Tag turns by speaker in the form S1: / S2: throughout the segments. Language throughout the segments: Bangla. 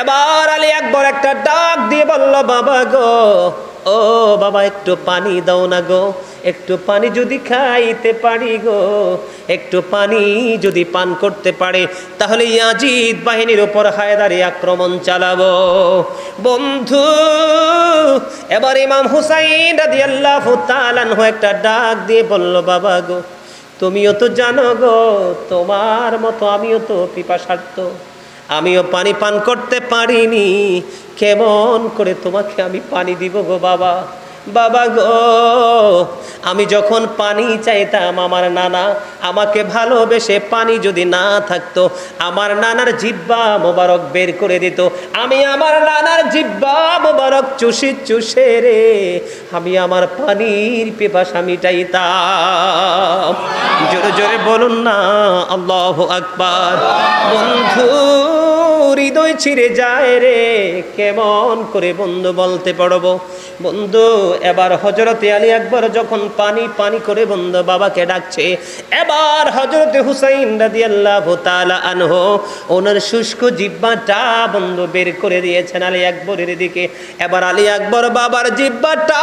S1: এবার আলী একবার একটা ডাক দিয়ে বলল, বাবা গো, ও বাবা, একটু পানি দাও না গো, একটু পানি যদি খাইতে পারি গো, একটু পানি যদি পান করতে পারে, তাহলে ইয়াজিদ বাহিনীর উপর হায়দারি আক্রমণ চালাবো। বন্ধু, এবার ইমাম হুসাইন রাদিয়াল্লাহু তাআলা আনহু একটা ডাক দিয়ে বলল, বাবা গো, তুমিও তো জানো গো, তোমার মতো আমিও তো পিপাসার্থ। আমিও পানি পান করতে পারিনি। কেমন করে তোমাকে আমি পানি দিব গো বাবা? বাবা গো, আমি যখন পানি চাইতাম, আমার নানা আমাকে ভালোবেসে পানি যদি না থাকতো, আমার নানার জিব্বা মোবারক বের করে দিত। আমি আমার নানার জিব্বা মোবারক চুষি চুষে রে, আমি আমার পানির পেপাসা মিটাইতাম। জোরে জোরে বলুন না, আল্লাহ আকবার। বন্ধু হৃদয় ছিঁড়ে যায় রে, কেমন করে বন্ধু বলতে পারব? বন্ধু, এবার হজরতে আলী একবার যখন পানি পানি করে বন্ধু বাবাকে ডাকছে, এবার হজরতে হুসাইন রাদি আল্লাহ আনহ, ওনার শুষ্ক জিব্বাটা বন্ধু বের করে দিয়েছেন আলী আকবরের দিকে। এবার আলী আকবর বাবার জিব্বাটা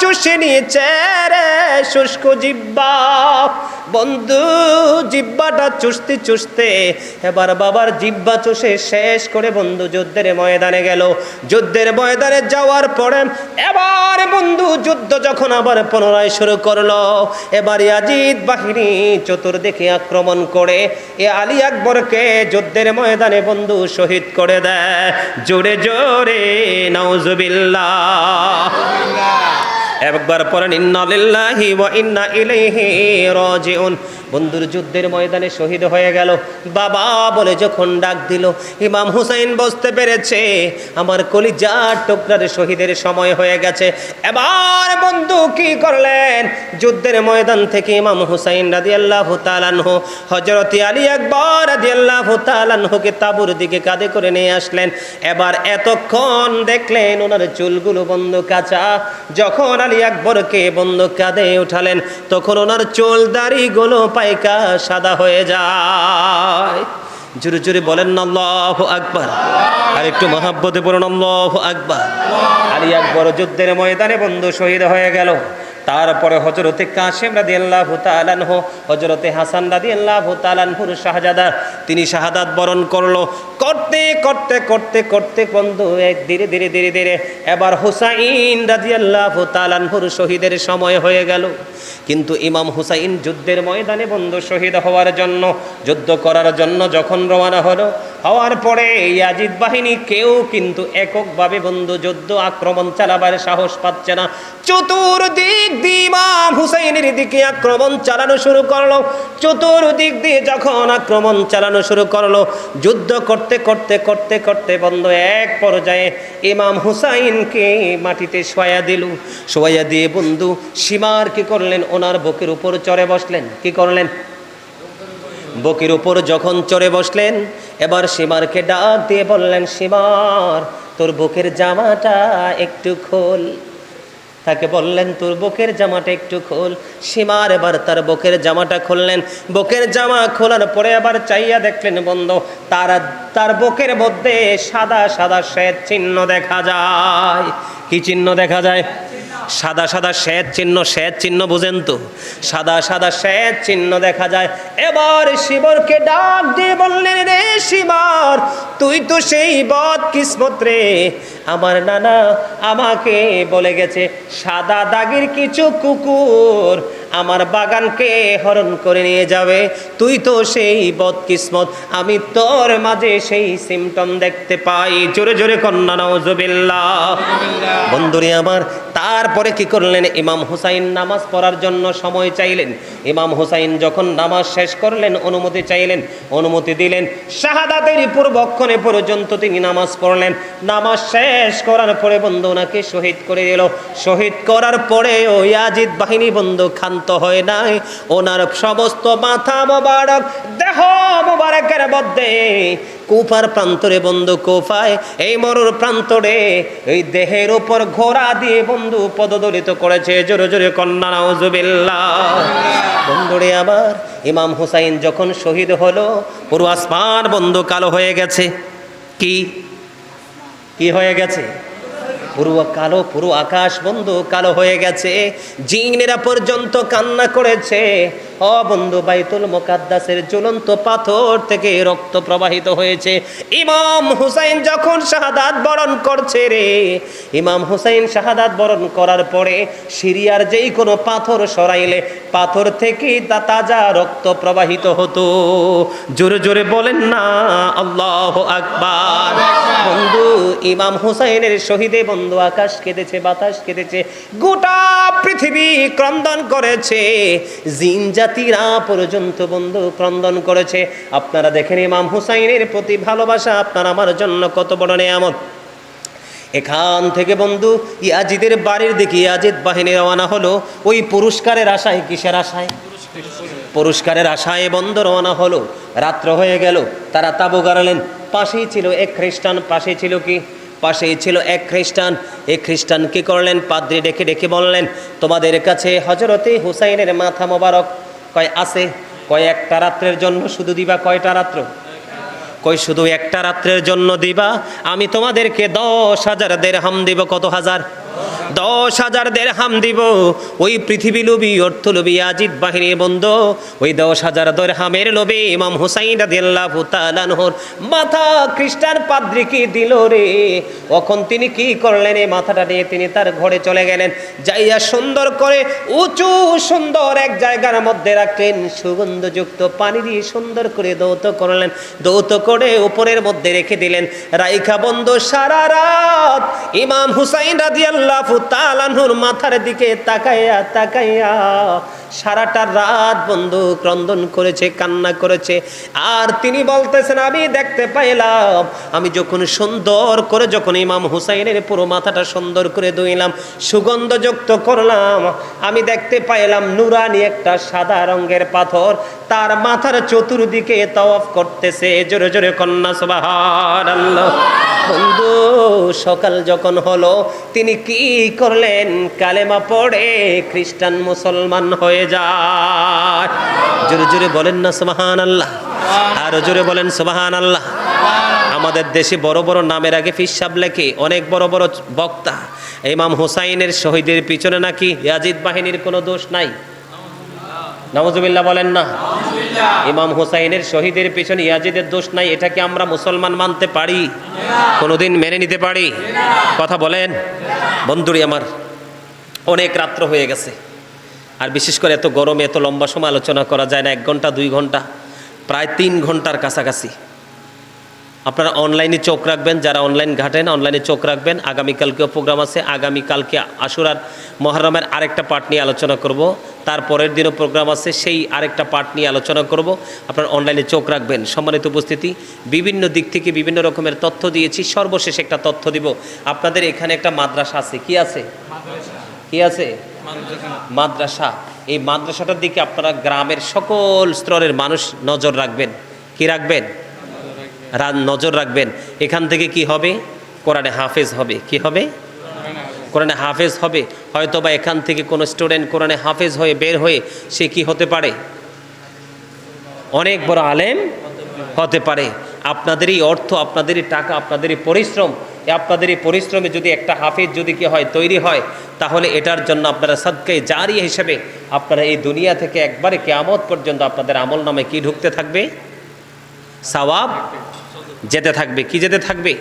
S1: চুষে নিয়েছে রে, শুষ্ক জিব্বা বন্ধু জিব্বাটা চুষতে চুষতে এবার বাবার জিব্বা চুষে শেষ করে বন্ধু যুদ্ধের ময়দানে গেল। যুদ্ধের ময়দানে যাওয়ার পরে এবার বন্ধু যুদ্ধ যখন আবার পুনরায় শুরু করল, এবার ইয়াজিদ বাহিনী চতুর্দিকে আক্রমণ করে এ আলী আকবরকে যুদ্ধের ময়দানে বন্ধু শহীদ করে দেয়। জোরে জোরে, নাউজুবিল্লাহ। একবার পরে, ইন্না ইন্না ইলাইহি রাজিউন। বন্ধুর যুদ্ধের ময়দানে শহীদ হয়ে গেল। বাবা বলে যখন ডাক দিল, ইমাম হুসাইন বসতে পেরেছে আমার কলিজার টুকরার শহীদের সময় হয়ে গেছে। এবার বন্ধু কি করলেন? যুদ্ধের ময়দান থেকে ইমাম হুসাইন রাদিয়াল্লাহু তাআলাহু হযরত আলী আকবর রাদিয়াল্লাহু তাআলাহুকে তাবুর দিকে কাঁধে করে নিয়ে আসলেন। এবার এতক্ষণ দেখলেন ওনার চুলগুলো বন্ধ কাঁচা। যখন আলী আকবরকে বন্ধ কাঁধে উঠালেন, তখন ওনার চুল দাড়িগুলো পাইকা সাদা হয়ে যায়। জোরে জোরে বলেন না আল্লাহ আকবর। আর একটু মহাব্বতে বলুন, আল্লাহ আকবার। আলী আকবর যুদ্ধের ময়দানে বন্ধু শহীদ হয়ে গেল। তারপরে হজরতে কাশেম রাদি আল্লাহ তালানহ হজরতে হাসান রাদি আল্লাহ তালানহুর শাহজাদা তিনি শাহাদাত বরণ করল। করতে করতে করতে করতে বন্ধু, এক ধীরে ধীরে ধীরে ধীরে এবার হুসাইন রাদি আল্লাহ তালানহুর শহীদের সময় হয়ে গেল। কিন্তু ইমাম হুসাইন যুদ্ধের ময়দানে বন্ধু শহীদ হওয়ার জন্য, যুদ্ধ করার জন্য যখন রওনা হলো, হওয়ার পরে ইয়াজিদ বাহিনী কেউ কিন্তু এককভাবে বন্ধু যুদ্ধ আক্রমণ চালাবার সাহস পাচ্ছে না। চতুর্দিক দিয়ে হুসাইনের দিকে আক্রমণ চালানো শুরু করল। চতুর্দিক দিয়ে যখন আক্রমণ চালানো শুরু করল, যুদ্ধ করতে করতে করতে করতে বন্ধ, এক পর্যায়ে ইমাম হুসাইনকে মাটিতে শোয়া দিল। শোয়া দিয়ে বন্ধু, সীমার কি করলেন? ওনার বুকের উপর চড়ে বসলেন। কি করলেন? বুকের উপর যখন চড়ে বসলেন, এবার সীমারকে ডাক দিয়ে বললেন, সীমার, তোর বুকের জামাটা একটু খোল। তাকে বললেন, তোর বুকের জামাটা একটু খোল। সীমার এবার তার বুকের জামাটা খুললেন। বুকের জামা খোলার পরে আবার চাইয়া দেখলেন, বন্ধ, তার তার বুকের মধ্যে সাদা সাদা শ্বেত চিহ্ন দেখা যায়। কি চিহ্ন দেখা যায়? সাদা সাদা শ্বেত চিহ্ন শ্বেত চিহ্ন বুঝেন তো? সাদা সাদা শ্বেত চিহ্ন দেখা যায়। এবার শিবরকে ডাক দিয়ে বললেন, রে শিবর, তুই তো সেই বদ কিসমত রে। আমার নানা আমাকে বলে গেছে, সাদা দাগির কিছু কুকুর আমার বাগানকে হরণ করে নিয়ে যাবে। তুই তো সেই বদ কিসমত, আমি তোর মাঝে সেই সিমটম দেখতে পাই। জোরে জোরে কন্যা নজবিল্লাহ বন্ধুরে আমার তারপরে কি করলেন? ইমাম হুসাইন নামাজ পড়ার জন্য সময় চাইলেন। ইমাম হুসাইন যখন নামাজ শেষ করলেন, অনুমতি চাইলেন, অনুমতি দিলেন। শাহাদাতের পূর্বক্ষণে পর্যন্ত তিনি নামাজ পড়লেন। নামাজ শেষ করার পরে বন্ধু ওনাকে শহীদ করে দিল। শহীদ করার পরে ও ইয়াজিদ বাহিনী বন্ধু ক্ষান্ত হয় নাই। ওনার সমস্ত মাথা মোবারক, দেহ মোবারকের মধ্যে কুফার প্রান্তরে বন্ধু কোফায়, এই মরুর প্রান্তরে এই দেহের উপর ঘোড়া দিয়ে বন্ধু পদদলিত করেছে। জোরে জোরে কন্যা নজুবিল্লা বন্ধুরে, আবার ইমাম হুসাইন যখন শহীদ হলো, পুরো আসমান বন্ধু কালো হয়ে গেছে। কি? কি হয়ে গেছে? পুরো কালো পুরো আকাশ বন্ধু, কালো হয়ে গেছে। জিনেরা পর্যন্ত কান্না করেছে। অ বন্ধু, বাইতুল মোকাদ্দাসের জ্বলন্ত পাথর থেকে রক্ত প্রবাহিত হয়েছে। ইমাম হুসাইন যখন শাহাদাত বরণ করছে রে, ইমাম হুসাইন শাহাদাত বরণ করার পরে সিরিয়ার যেই কোনো পাথর সরাইলে, পাথর থেকে তা তাজা রক্ত প্রবাহিত হতো। জোরে জোরে বলেন না, আল্লাহ আকবার। বন্ধু, ইমাম হুসাইনের শহীদে বন্ধু আকাশ কেঁদেছে, বাতাস কেঁদেছে, গোটা পৃথিবী ক্রন্দন করেছে। জিন জাতিরা পর্যন্ত বন্ধু ক্রন্দন করেছে। আপনারা দেখেন ইমাম হুসাইনের প্রতি ভালোবাসা আপনার আমার জন্য কত বড় নেয়ামত। এখান থেকে বন্ধু, ইয়াজিদের বাড়ির দিকে ইয়াজিদ বাহিনী রওনা হলো। ওই পুরস্কারের আশায়, কিসের আশায়? পুরস্কারের আশায় বন্ধ রওনা হলো। রাত্র হয়ে গেল, তারা তাবু গাড়ালেন। পাশেই ছিল, এক খ্রিস্টান পাশে ছিল কি? পাশেই ছিল এক খ্রিস্টান। এ খ্রিস্টান কি করলেন? পাদ্রি ডেকে ডেকে বললেন, তোমাদের কাছে হজরতে হুসাইনের মাথা মোবারক কয় আছে? কয় একটা রাত্রের জন্য শুধু দিবা কয়টা রাত্র? কই শুধু একটা রাত্রের জন্য দিবা? আমি তোমাদেরকে দশ হাজার দেড় হাম দিব, কত হাজার? দশ হাজার দেড়হাম দিব। ওই পৃথিবী লোবি অর্থ লোবি আজিদ বাহিনীর বন্ধ। ওই দশ হাজার দেড়হামের লোভে ইমাম হুসাইন রাদিয়াল্লাহু তাআলার মাথা খ্রিস্টান পাদ্রিকে দিল রে। তখন তিনি কি করলেন, এই মাথাটা নিয়ে তিনি তার ঘরে চলে গেলেন। যাইয়া সুন্দর করে, উঁচু সুন্দর এক জায়গার মধ্যে রাখলেন, সুগন্ধযুক্ত পানি দিয়ে সুন্দর করে দৌত করলেন। দৌত করে উপরের মধ্যে রেখে দিলেন। রাইখা বন্ধ, সারা রাত ইমাম হুসাইন রাদিয়াল্লাহু তাআলার মাথার দিকে তাকাইয়া তাকাইয়া সারাটা রাত বন্ধু ক্রন্দন করেছে, কান্না করেছে। আর তিনি বলতেছেন, আমি দেখতে পাইলাম, আমি যখন সুন্দর করে যখন ইমাম হুসাইনের পুরো মাথাটা সুন্দর করে ধুইলাম, সুগন্ধযুক্ত করলাম, আমি দেখতে পাইলাম নুরানি একটা সাদা রঙের পাথর, তার মাথার চতুর্দিকে তওয়াফ করতেছে। জোরে জোরে কন্যা আল্লাহ বন্ধু সকাল যখন হলো, তিনি কি করলেন? কালেমা পড়ে খ্রিস্টান মুসলমান হয়ে যায়। জোরে জোরে বলেন না সুবাহান আল্লাহ আরও জোরে বলেন সুবাহান আল্লাহ আমাদের দেশে বড় বড় নামের আগে ফিসাব লেখে, অনেক বড় বড় বক্তা। ইমাম হুসাইনের শহীদের পিছনে নাকি ইয়াজিদ বাহিনীর কোনো দোষ নাই? নওয়াজুবিল্লাহ বলেন না। ইমাম হুসাইনের শহীদের পিছনে ইয়াজিদের দোষ নাই এটাকে আমরা মুসলমান মানতে পারি? কোনোদিন মেনে নিতে পারি? কথা বলেন। বন্ধুরি আমার, অনেক রাত্র হয়ে গেছে। আর বিশেষ করে এত গরমে, এত লম্বা সময় আলোচনা করা যায় না, এক ঘণ্টা, দুই ঘণ্টা, প্রায় তিন ঘণ্টার কাছাকাছি। আপনারা অনলাইনে চোখ রাখবেন, যারা অনলাইন ঘাটেন অনলাইনে চোখ রাখবেন। আগামীকালকেও প্রোগ্রাম আছে। আগামীকালকে আশুরার মহরমের আরেকটা পার্ট নিয়ে আলোচনা করব। তার পরের দিনও প্রোগ্রাম আছে, সেই আরেকটা পার্ট নিয়ে আলোচনা করব। আপনারা অনলাইনে চোখ রাখবেন। সম্মানিত উপস্থিতি, বিভিন্ন দিক থেকে বিভিন্ন রকমের তথ্য দিয়েছি। সর্বশেষ একটা তথ্য দিব। আপনাদের এখানে একটা মাদ্রাসা আছে। কি আছে? কি আছে? মাদ্রাসা। এই মাদ্রাসাটার দিকে আপনারা গ্রামের সকল স্তরের মানুষ নজর রাখবেন। কি রাখবেন? নজর রাখবেন। এখান থেকে কি হবে? কোরআনে হাফেজ হবে। কি হবে? কোরআনে হাফেজ হবে। হয়তো বা এখান থেকে কোনো স্টুডেন্ট কোরআনে হাফেজ হয়ে বের হয়ে সে কি হতে পারে? অনেক বড় আলেম হতে পারে। আপনাদেরই অর্থ, আপনাদেরই টাকা, আপনাদেরই পরিশ্রম, এ আপনাদেরই পরিশ্রমে যদি একটা হাফেজ যদি কি হয়, তৈরি হয়, তাহলে এটার জন্য আপনারা সদকাই জারি হিসেবে আপনারা এই দুনিয়া থেকে একবারে কেয়ামত পর্যন্ত আপনাদের আমল নামে কি ঢুকতে থাকবে? সাওয়াব যেতে থাকবে, কি যেতে থাকবে?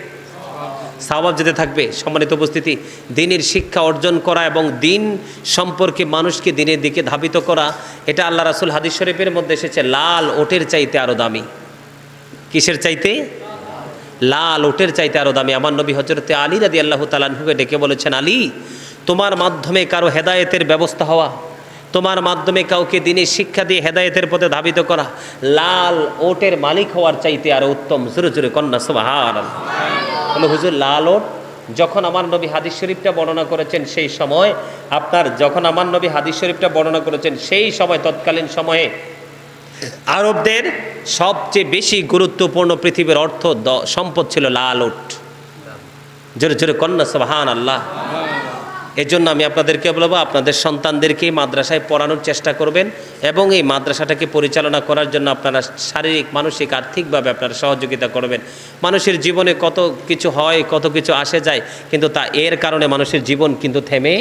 S1: সাওয়াব যেতে থাকবে, সম্মানিত উপস্থিতি, দিনের শিক্ষা অর্জন করা এবং দিন সম্পর্কে মানুষকে দিনের দিকে ধাবিত করা, এটা আল্লাহ রাসুল হাদিস শরীফের মধ্যে এসেছে, লাল ওটের চাইতে আরও দামি। কিসের চাইতে? লাল ওটের চাইতে আরও দামি। আমার নবী হজরতে আলী রাদি আল্লাহ তালাহুকে ডেকে বলেছেন, আলী, তোমার মাধ্যমে কারও হেদায়েতের ব্যবস্থা হওয়া তোমার মাধ্যমে কাউকে দিনে শিক্ষা দিয়ে হেদায়েতের পথে ধাবিত করা লাল ওটের মালিক হওয়ার চাইতে আরও উত্তম। জোরে জোরে কন্যা সুবাহার বলে, হুজুর, লাল ওট, যখন আমার নবী হাদিস শরীফটা বর্ণনা করেছেন সেই সময়, আপনার যখন আমার নবী হাদিস শরীফটা বর্ণনা করেছেন সেই সময়, তৎকালীন সময়ে, আরবদের সবচেয়ে বেশি গুরুত্বপূর্ণ পৃথিবীর অর্থ সম্পদ ছিল লাল উট জোরে জোরে কন্যা সুবাহান আল্লাহ এজন্য আমি আপনাদেরকে বলব, আপনাদের সন্তানদেরকে মাদ্রাসায় পড়ানোর চেষ্টা করবেন এবং এই মাদ্রাসাটাকে পরিচালনা করার জন্য আপনারা শারীরিক, মানসিক, আর্থিকভাবে আপনারা সহযোগিতা করবেন। মানুষের জীবনে কত কিছু হয়, কত কিছু আসে যায়, কিন্তু তা এর কারণে মানুষের জীবন কিন্তু থেমে